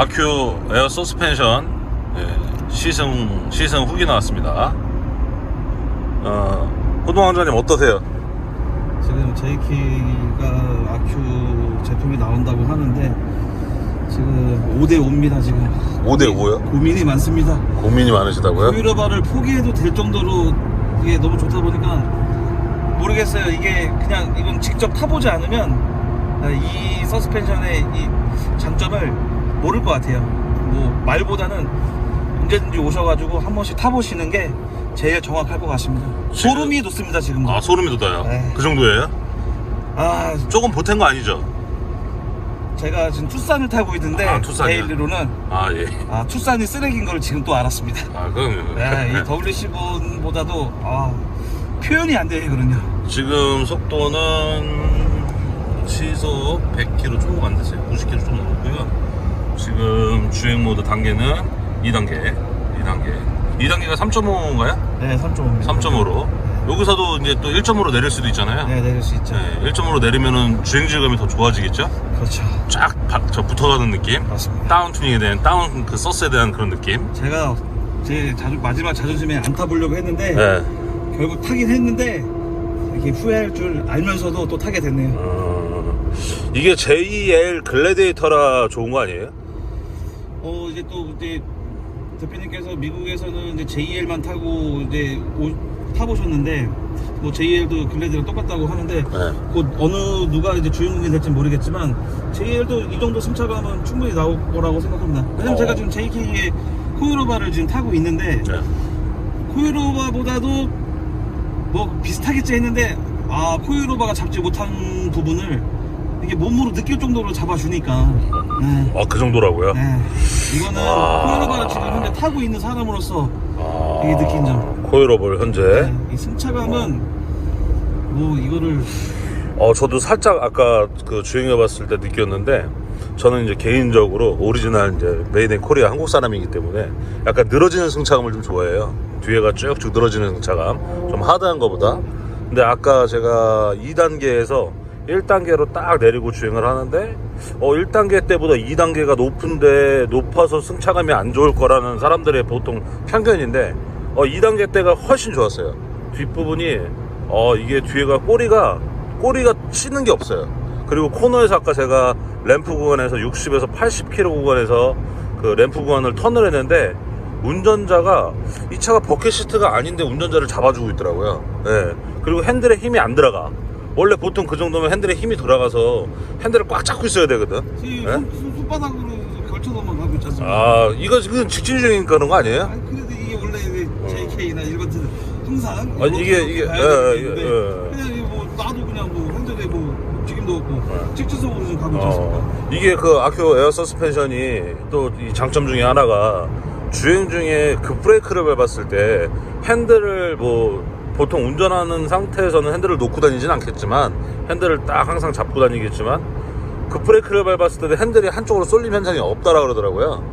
아큐 에어 서스펜션 예, 시승 시승 후기 나왔습니다. 어, 호동 왕자님 어떠세요? 지금 JK가 아큐 제품이 나온다고 하는데 지금 5대 5입니다 지금 5대 5요? 고민이 많습니다 고민이 많으시다고요? 오일러바를 포기해도 될 정도로 이게 너무 좋다 보니까 모르겠어요 이게 그냥 이건 직접 타보지 않으면 아, 이 서스펜션의 이 장점을 모를 것 같아요 뭐 말보다는 언제든지 오셔가지고 한 번씩 타보시는 게 제일 정확할 것 같습니다 지금- 소름이 돋습니다 지금 아 소름이 돋아요. 네. 그 정도예요? 아 조금 보탠 거 아니죠? 제가 지금 투싼을 타고 있는데 아, 투싼이요? 데일리로는 아 예. 아, 투싼이 쓰레기인 걸 지금 또 알았습니다. 아 그럼 네, 이 WC4보다도 아, 표현이 안 되거든요. 지금 속도는 시속 100km 조금 안 됐어요. 90km 좀 넘었고요. 지금 주행 모드 단계는 2단계, 2단계. 2단계가 3.5인가요? 네, 3.5입니다. 3.5로. 여기서도 이제 또 1.5로 내릴 수도 있잖아요. 네, 내릴 수 있죠. 네, 1.5로 내리면은 주행 질감이 더 좋아지겠죠? 그렇죠. 쫙 바- 저 붙어가는 느낌. 맞습니다. 다운 튜닝에 대한 다운 그 서스에 대한 그런 느낌. 제가 제 자주, 마지막 자존심에 안 타보려고 했는데 네. 결국 타긴 했는데 이렇게 후회할 줄 알면서도 또 타게 됐네요. 어, 이게 JL 글래디에이터라 좋은 거 아니에요? 어 이제 또 이제 대표님께서 미국에서는 이제 JL만 타고 이제 오- 타보셨는데 뭐 JL도 글래디랑 똑같다고 하는데 네. 곧 어느 누가 이제 주인공이 될지 모르겠지만 JL도 이 정도 승차감은 충분히 나올 거라고 생각합니다. 왜냐면 어. 제가 지금 JK의 코유로바를 지금 타고 있는데 네. 코유로바보다도 뭐 비슷하겠지 했는데 아 코유로바가 잡지 못한 부분을 이게 몸으로 느낄 정도로 잡아주니까 네. 아, 그 정도라고요? 네. 이거는 아. 코유로바를 지금 현재 타고 있는 사람으로서 아, 이게 느낀 점. 코일업을 현재. 네, 이 승차감은 뭐 이거를 어, 저도 살짝 아까 그 주행해봤을 때 느꼈는데, 저는 이제 개인적으로 오리지널 이제 메이드 인 코리아 한국 사람이기 때문에 약간 늘어지는 승차감을 좀 좋아해요. 뒤에가 쭉쭉 늘어지는 승차감. 좀 하드한 거보다. 근데 아까 제가 2단계에서 1단계로 딱 내리고 주행을 하는데, 어, 1단계 때보다 2단계가 높은데, 높아서 승차감이 안 좋을 거라는 사람들의 보통 편견인데, 어, 2단계 때가 훨씬 좋았어요. 뒷부분이, 어, 이게 뒤에가 꼬리가, 꼬리가 치는 게 없어요. 그리고 코너에서 아까 제가 램프 구간에서 60에서 80km 구간에서 그 램프 구간을 턴을 했는데, 운전자가 이 차가 버켓 시트가 아닌데 운전자를 잡아주고 있더라고요. 예. 그리고 핸들에 힘이 안 들어가. 원래 보통 그 정도면 핸들에 힘이 들어가서 핸들을 꽉 잡고 있어야 되거든. 이 예? 손, 손, 손바닥으로 걸쳐서만 가고 있지 않습니까? 아, 이거 지금 직진 중이니까 그런 거 아니에요? 아니 그래도 이게 원래 JK나 일반들 항상 어. 아니, 이렇게 이게- 이렇게 이게- 가야 예, 예, 예. 그냥 뭐 나도 그냥 뭐 핸들에 뭐 움직임도 없고 예. 직진적으로 좀 가고 있지 않습니까? 어, 이게 그 아큐 에어 서스펜션이 또 이 장점 중에 하나가 주행 중에 그 브레이크를 밟았을 때 핸들을 뭐 보통 운전하는 상태에서는 핸들을 놓고 다니진 않겠지만 핸들을 딱 항상 잡고 다니겠지만 그 브레이크를 밟았을 때 핸들이 한쪽으로 쏠림 현상이 없다라 그러더라고요.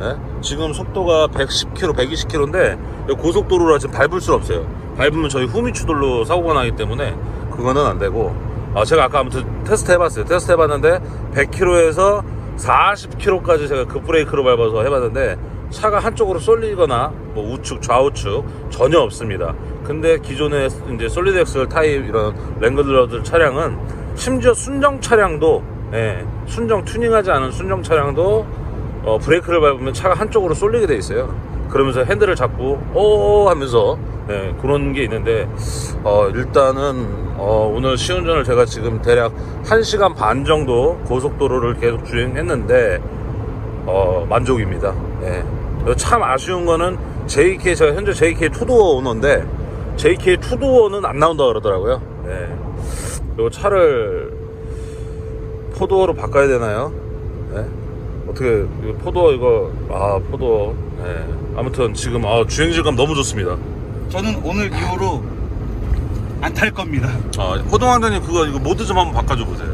예? 지금 속도가 110km, 120km인데 고속도로라 지금 밟을 수 없어요. 밟으면 저희 후미 추돌로 사고가 나기 때문에 그거는 안 되고 아, 제가 아까 아무튼 테스트 해봤어요. 테스트 해봤는데 100km에서 40km까지 제가 그 급브레이크로 밟아서 해봤는데 차가 한쪽으로 쏠리거나 뭐 우측 좌우측 전혀 없습니다. 근데 기존의 이제 솔리드 엑셀 타입 이런 랭글러들 차량은 심지어 순정 차량도 예, 순정 튜닝하지 않은 순정 차량도 어, 브레이크를 밟으면 차가 한쪽으로 쏠리게 돼 있어요. 그러면서 핸들을 잡고 오 하면서 예, 그런 게 있는데 어, 일단은 어, 오늘 시운전을 제가 지금 대략 1시간 반 정도 고속도로를 계속 주행했는데 어, 만족입니다. 예. 참 아쉬운 거는 JK 제가 현재 JK 투도어 오너인데 JK 투도어는 안 나온다 그러더라고요. 예. 그리고 차를 포도어로 바꿔야 되나요? 예? 어떻게 이거 포도어 이거 아 포도어 예. 아무튼 지금 아, 주행 질감 너무 좋습니다. 저는 오늘 이후로 안 탈 겁니다. 아 호동왕자님 그거 이거 모드 좀 한번 바꿔줘 보세요.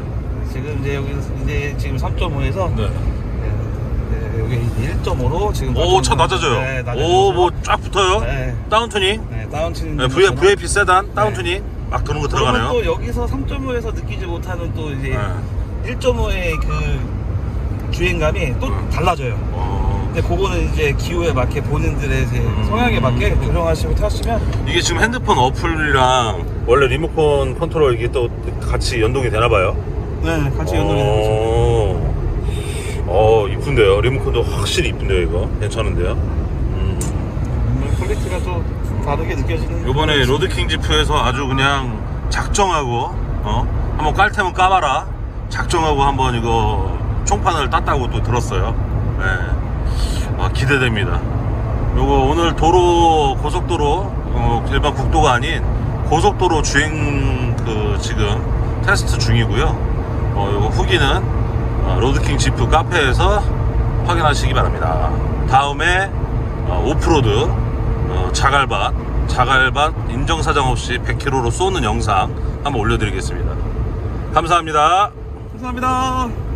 지금 이제 여기 이제 지금 3.5에서 네. 여기 이제 1.5로 지금 오 차 낮아져요. 네, 오 뭐 쫙 붙어요. 네, 다운 튜닝. 네, 다운치는 네, v, VIP 세단 다운 튜닝 막 도는 거 그러면 들어가네요. 또 여기서 3.5에서 느끼지 못하는 또 이제 네. 1.5의 그 주행감이 또 음. 달라져요. 어, 근데 그거는 이제 기호에 맞게 본인들의 이제 음. 성향에 맞게 조정하시고 타시면 이게 지금 핸드폰 어플이랑 원래 리모컨 컨트롤 이게 또 같이 연동이 되나 봐요. 네 같이 연동이 되죠. 어, 어 이쁜데요. 리모컨도 확실히 이쁜데요. 이거 괜찮은데요. 음. 음, 퀄리티가 또 다르게 느껴지는. 요번에 로드킹 지프에서 아주 그냥 작정하고 어 한번 깔 테면 까봐라 작정하고 한번 이거 총판을 땄다고 또 들었어요 네. 아, 기대됩니다 요거 오늘 도로 고속도로 어, 일반 국도가 아닌 고속도로 주행 그 지금 테스트 중이고요 어, 요거 후기는 어, 로드킹 지프 카페에서 확인하시기 바랍니다. 다음에 어, 오프로드 어, 자갈밭 자갈밭 인정사정 없이 100km로 쏘는 영상 한번 올려드리겠습니다. 감사합니다. 감사합니다.